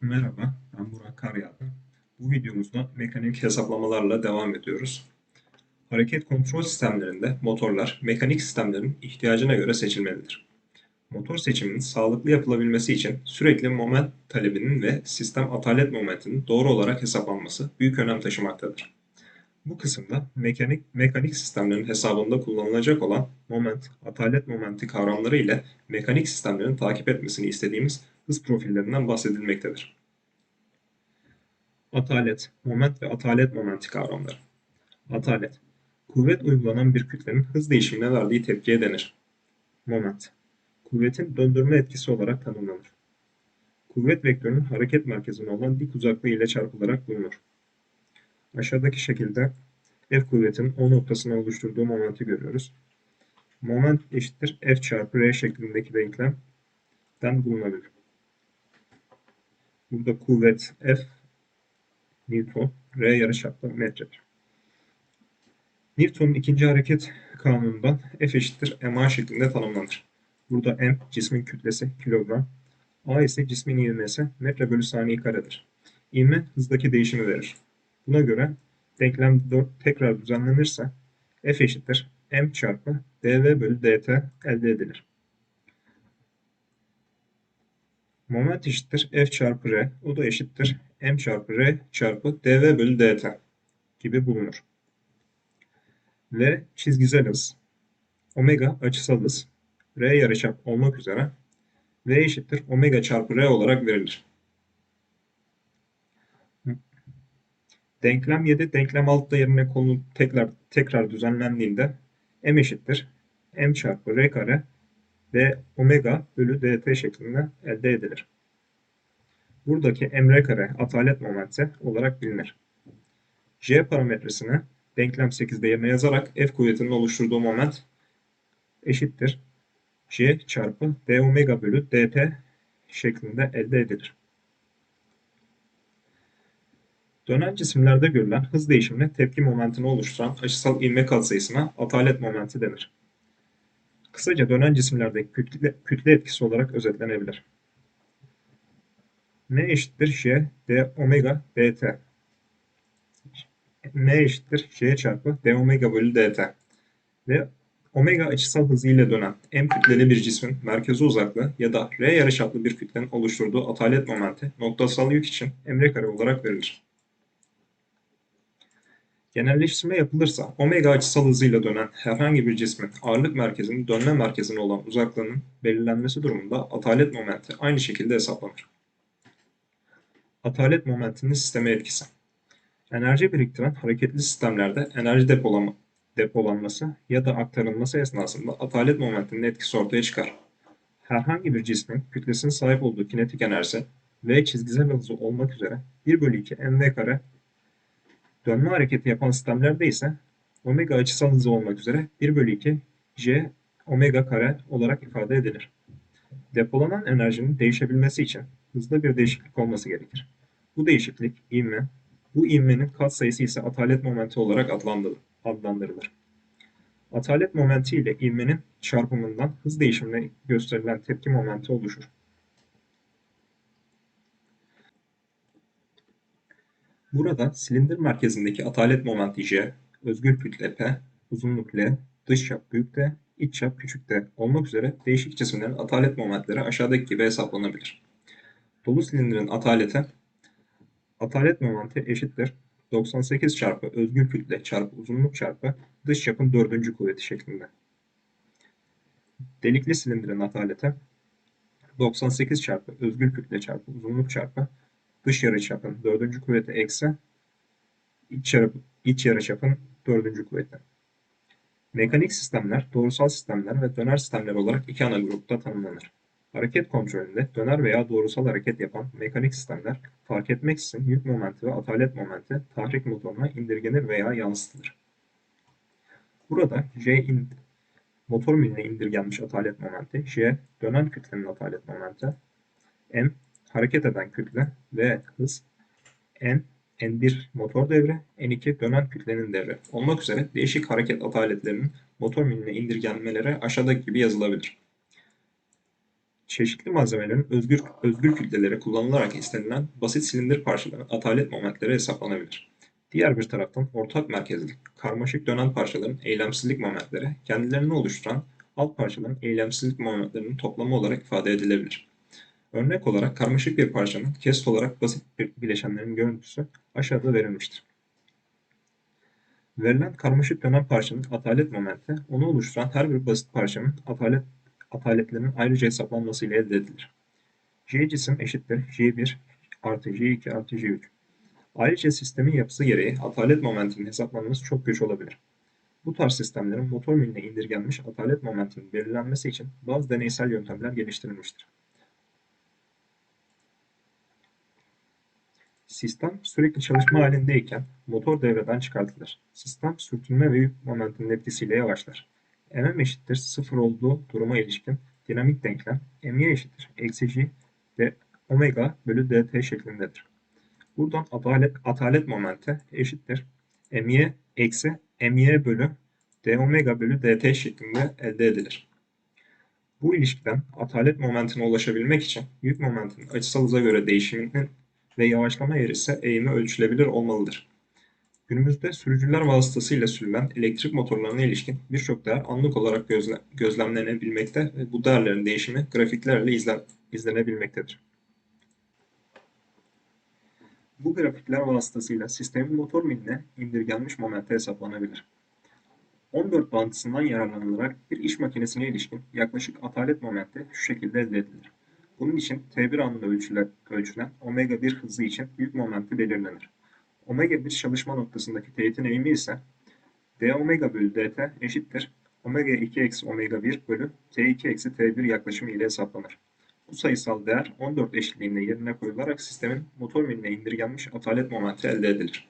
Merhaba, ben Burak Karyağdı. Bu videomuzda mekanik hesaplamalarla devam ediyoruz. Hareket kontrol sistemlerinde motorlar mekanik sistemlerin ihtiyacına göre seçilmelidir. Motor seçiminin sağlıklı yapılabilmesi için sürekli moment talebinin ve sistem atalet momentinin doğru olarak hesaplanması büyük önem taşımaktadır. Bu kısımda mekanik, mekanik sistemlerin hesabında kullanılacak olan moment, atalet momenti kavramları ile mekanik sistemlerin takip etmesini istediğimiz hız profillerinden bahsedilmektedir. Atalet, moment ve atalet momenti kavramları. Atalet, kuvvet uygulanan bir kütlenin hız değişimine verdiği tepkiye denir. Moment, kuvvetin döndürme etkisi olarak tanımlanır. Kuvvet vektörünün hareket merkezine olan dik uzaklığı ile çarpılarak bulunur. Aşağıdaki şekilde F kuvvetinin O noktasına oluşturduğu momenti görüyoruz. Moment eşittir F çarpı R şeklindeki denklemden bulunabilir. Burada kuvvet F Newton, R yarıçaplı metredir. Newton'un ikinci hareket kanunundan F eşittir ma şeklinde tanımlanır. Burada m cismin kütlesi kilogram, a ise cismin ivmesi metre bölü saniye karedir. İvme hızdaki değişimi verir. Buna göre denklem 4 tekrar düzenlenirse F eşittir m çarpı dv bölü dt elde edilir. Moment eşittir F çarpı R. O da eşittir M çarpı R çarpı dV bölü dt gibi bulunur. V çizgisel hız, omega açısal hız, R yarıçap olmak üzere V eşittir omega çarpı R olarak verilir. Denklem 7, denklem 6 yerine konu tekrar tekrar düzenlendiğinde M eşittir M çarpı R kare ve omega bölü dt şeklinde elde edilir. Buradaki emre kare atalet momenti olarak bilinir. J parametresini denklem 8'de yerine yazarak F kuvvetinin oluşturduğu moment eşittir. J çarpı d omega bölü dt şeklinde elde edilir. Dönen cisimlerde görülen hız değişimine tepki momentini oluşturan açısal ivme katsayısına atalet momenti denir. Kısaca dönen cisimlerdeki kütle, kütle etkisi olarak özetlenebilir. M eşittir J d omega dt. M eşittir J çarpı d omega bölü dt. Ve omega açısal hızı ile dönen m kütleli bir cismin merkezi uzaklığı ya da r yarıçaplı bir kütlenin oluşturduğu atalet momenti noktasal yük için emre kare olarak verilir. Genelleştirme yapılırsa omega açısal hızıyla dönen herhangi bir cismin ağırlık merkezinin dönme merkezine olan uzaklığının belirlenmesi durumunda atalet momenti aynı şekilde hesaplanır. Atalet momentinin sisteme etkisi. Enerji biriktiren hareketli sistemlerde enerji depolama, depolanması ya da aktarılması esnasında atalet momentinin etkisi ortaya çıkar. Herhangi bir cismin kütlesinin sahip olduğu kinetik enerjisi v çizgisel hızı olmak üzere 1 bölü 2 mv kare Dönme hareketi yapan sistemlerde ise omega açısal hızı olmak üzere 1 bölü 2 j omega kare olarak ifade edilir. Depolanan enerjinin değişebilmesi için hızda bir değişiklik olması gerekir. Bu değişiklik ivme, bu ivmenin katsayısı ise atalet momenti olarak adlandırılır. Atalet momenti ile ivmenin çarpımından hız değişimine gösterilen tepki momenti oluşur. Burada silindir merkezindeki atalet momenti J, özgül kütle P, uzunluk L, dış çap büyük D, iç çap küçük D olmak üzere değişik cisimlerin atalet momentleri aşağıdaki gibi hesaplanabilir. Dolu silindirin ataleti atalet momenti eşittir 98 çarpı özgül kütle çarpı uzunluk çarpı dış çapın dördüncü kuvveti şeklinde. Delikli silindirin ataleti 98 çarpı özgül kütle çarpı uzunluk çarpı dış yarıçapın dördüncü kuvveti eksi iç, yarı, iç yarıçapın dördüncü kuvveti. Mekanik sistemler, doğrusal sistemler ve döner sistemler olarak iki ana grupta tanımlanır. Hareket kontrolünde döner veya doğrusal hareket yapan mekanik sistemler fark etmeksizin yük momenti ve atalet momenti tahrik motoruna indirgenir veya yansıtılır. Burada J in, motor miline indirgenmiş atalet momenti, J dönen kütlenin atalet momenti, M hareket eden kütle ve hız N, N1 motor devre, N2 dönen kütlenin devre olmak üzere değişik hareket ataletlerinin motor miline indirgenmeleri aşağıdaki gibi yazılabilir. Çeşitli malzemelerin özgür, özgür kütleleri kullanılarak istenilen basit silindir parçaların atalet momentleri hesaplanabilir. Diğer bir taraftan ortak merkezli, karmaşık dönen parçaların eylemsizlik momentleri kendilerini oluşturan alt parçaların eylemsizlik momentlerinin toplamı olarak ifade edilebilir. Örnek olarak karmaşık bir parçanın kesit olarak basit bileşenlerin görüntüsü aşağıda verilmiştir. Verilen karmaşık dönen parçanın atalet momenti, onu oluşturan her bir basit parçanın atalet, ataletlerinin ayrıca hesaplanmasıyla elde edilir. J cisim eşittir J1 artı J2 artı J3. Ayrıca sistemin yapısı gereği atalet momentinin hesaplanması çok güç olabilir. Bu tarz sistemlerin motor miline indirgenmiş atalet momentinin belirlenmesi için bazı deneysel yöntemler geliştirilmiştir. Sistem sürekli çalışma halindeyken motor devreden çıkartılır. Sistem sürtünme ve yük momentinin etkisiyle yavaşlar. mm eşittir 0 olduğu duruma ilişkin dinamik denklem my eşittir eksi g ve omega bölü dt şeklindedir. Buradan atalet, atalet momenti eşittir my eksi my bölü d omega bölü dt şeklinde elde edilir. Bu ilişkiden atalet momentine ulaşabilmek için yük momentinin açısal hıza göre değişiminin ve yavaşlama ise eğimi ölçülebilir olmalıdır. Günümüzde sürücüler vasıtasıyla sürülen elektrik motorlarına ilişkin birçok değer anlık olarak gözle, gözlemlenebilmekte ve bu değerlerin değişimi grafiklerle izlen, izlenebilmektedir. Bu grafikler vasıtasıyla sistemin motor miline indirgenmiş momenti hesaplanabilir. 14 bağıntısından yararlanılarak bir iş makinesine ilişkin yaklaşık atalet momenti şu şekilde elde edilir. Bunun için T1 anında ölçülen, ölçülen omega 1 hızı için yük momenti belirlenir. Omega 1 çalışma noktasındaki teğetin eğimi ise d omega bölü dt eşittir omega 2 eksi omega 1 bölü t2 eksi t1 yaklaşımı ile hesaplanır. Bu sayısal değer 14 eşitliğinde yerine koyularak sistemin motor miline indirgenmiş atalet momenti elde edilir.